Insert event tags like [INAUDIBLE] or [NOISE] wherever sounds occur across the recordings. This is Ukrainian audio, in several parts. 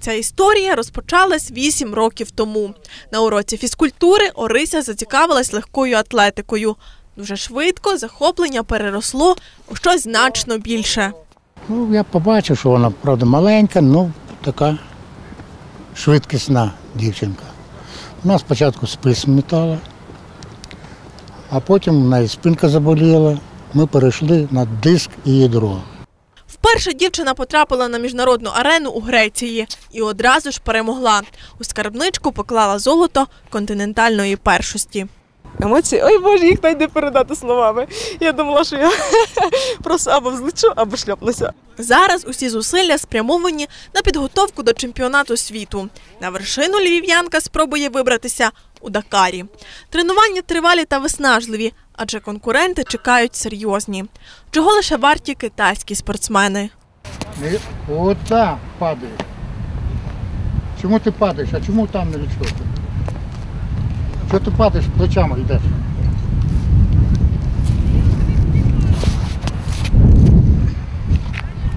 Ця історія розпочалась 8 років тому. На уроці фізкультури Орися зацікавилась легкою атлетикою. Дуже швидко захоплення переросло у щось значно більше. Ну, я побачив, що вона, правда, маленька, ну така швидкісна дівчинка. Вона спочатку спис метала, а потім в неї спинка заболіла. Ми перейшли на диск і ядро. Вперше дівчина потрапила на міжнародну арену у Греції і одразу ж перемогла. У скарбничку поклала золото континентальної першості. Емоції, ой Боже, їх навіть не передати словами. Я думала, що я [LAUGHS] просто або взлечу, або шльопнуся. Зараз усі зусилля спрямовані на підготовку до чемпіонату світу. На вершину львів'янка спробує вибратися у Дакарі. Тренування тривалі та виснажливі, адже конкуренти чекають серйозні. Чого лише варті китайські спортсмени. От так падає. Чому ти падаєш, а чому там не відштовхуєш? Чого ти падаєш, плечами йдеш?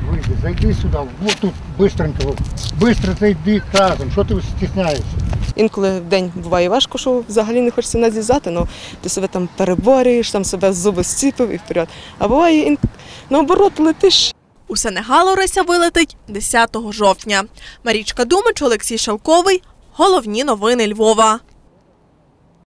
Вийди, зайди сюди, вот тут быстренько, быстро зайди разом, що ти стісняєшся? Інколи в день буває важко, що взагалі не хочеться назізати, але ти себе там переборюєш, там себе зуби зціпив і вперед. А буває ін... наоборот летиш. У Сенегал Орися вилетить 10 жовтня. Марічка Думич, Олексій Шалковий. Головні новини Львова.